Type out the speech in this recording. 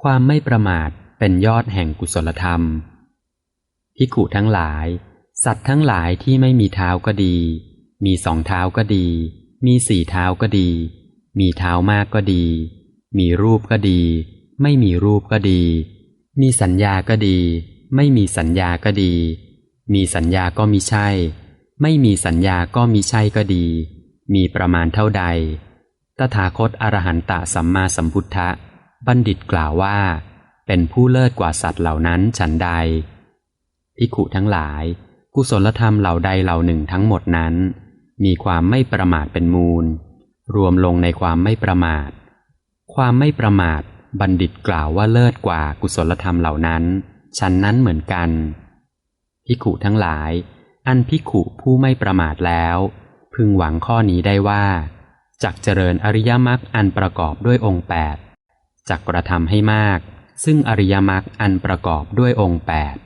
ความไม่ประมาทเป็นยอดแห่งกุศลธรรมพิขุทั้งหลาย สัตว์ทั้งหลายที่ไม่มีเท้าก็ดี มีสองเท้าก็ดี มีสี่เท้าก็ดี มีเท้ามากก็ดี มีรูปก็ดี ไม่มีรูปก็ดี มีสัญญาก็ดี ไม่มีสัญญาก็ดี มีสัญญาก็มิใช่ ไม่มีสัญญาก็มิใช่ก็ดี มีประมาณเท่าใด ตถาคตอรหันตสัมมาสัมพุทธะ บัณฑิตกล่าวว่า เป็นผู้เลิศกว่าสัตว์เหล่านั้นฉันใดพิขุทั้งหลาย กุศลธรรมเหล่าใดเหล่าหนึ่งทั้งหมดนั้น มีความไม่ประมาทเป็นมูล รวมลงในความไม่ประมาท ความไม่ประมาทบัณฑิตกล่าวว่าเลิศกว่ากุศลธรรมเหล่านั้นฉันนั้นเหมือนกันพิขุทั้งหลาย อันพิขุผู้ไม่ประมาทแล้ว พึงหวังข้อนี้ได้ว่าจักเจริญอริยมรรคอันประกอบด้วยองค์แปด จักกระทำให้มาก ซึ่งอริยมรรคอันประกอบด้วยองค์แปด